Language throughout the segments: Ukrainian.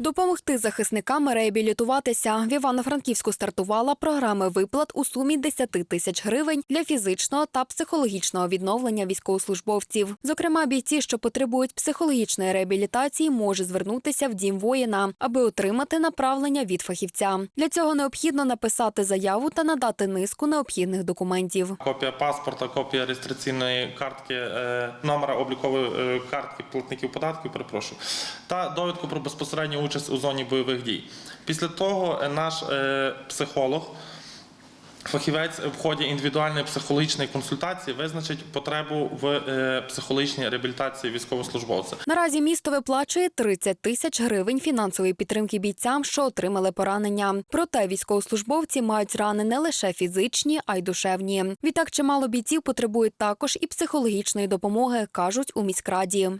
Допомогти захисникам реабілітуватися в Івано-Франківську стартувала програма виплат у сумі 10 тисяч гривень для фізичного та психологічного відновлення військовослужбовців. Зокрема, бійці, що потребують психологічної реабілітації, можуть звернутися в дім воїна, аби отримати направлення від фахівця. Для цього необхідно написати заяву та надати низку необхідних документів. Копія паспорта, копія реєстраційної картки, е, номера облікової е, картки платників податків, перепрошую, та довідку про безпосередню участь у зоні бойових дій. Після того е, наш е, психолог. Фахівець в ході індивідуальної психологічної консультації визначить потребу в е, психологічній реабілітації військовослужбовця. Наразі місто виплачує 30 тисяч гривень фінансової підтримки бійцям, що отримали поранення. Проте військовослужбовці мають рани не лише фізичні, а й душевні. Відтак чимало бійців потребують також і психологічної допомоги, кажуть у міськраді.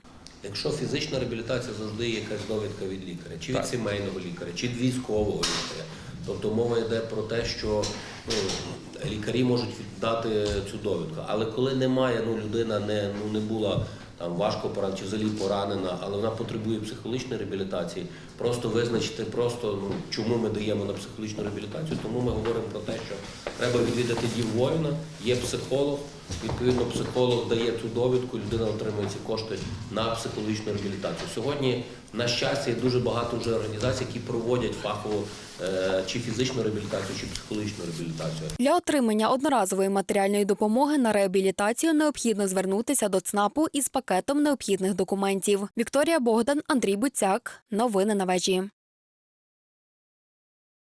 Якщо фізична реабілітація завжди є якась довідка від лікаря, чи від сімейного лікаря, чи від військового лікаря. Тобто мова йде про те, що ну, лікарі можуть віддати цю довідку. Але коли немає, ну людина не, ну, не була там важко поранена чи взагалі поранена, але вона потребує психологічної реабілітації, просто визначити, просто ну, чому ми даємо на психологічну реабілітацію. Тому ми говоримо про те, що треба відвідати дім воїна, є психолог. Відповідно, психолог дає цю довідку, людина отримує ці кошти на психологічну реабілітацію. Сьогодні, на щастя, є дуже багато вже організацій, які проводять фахову е, чи фізичну реабілітацію, чи психологічну реабілітацію. Для отримання одноразової матеріальної допомоги на реабілітацію необхідно звернутися до ЦНАПу із пакетом необхідних документів. Вікторія Богдан, Андрій Буцяк. Новини на вежі.